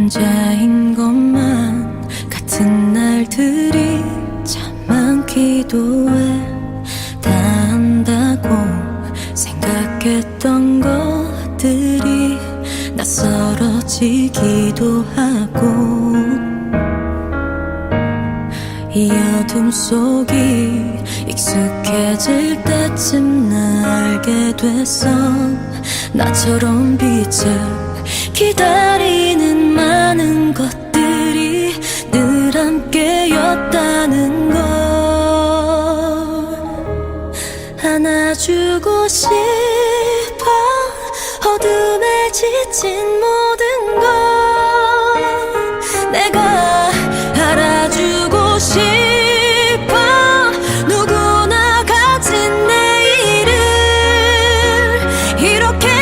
혼자인 것만 같은 날들이 참 많기도 해. 다 안다고 생각했던 것들이 낯설어지기도 하고 이 어둠 속이 익숙해질 때쯤 나 알게 됐어 나처럼 빛을 기다 안아주고 싶어. 어둠에 지친 모든 걸 내가 알아주고 싶어. 누구나 가진 내일을 이렇게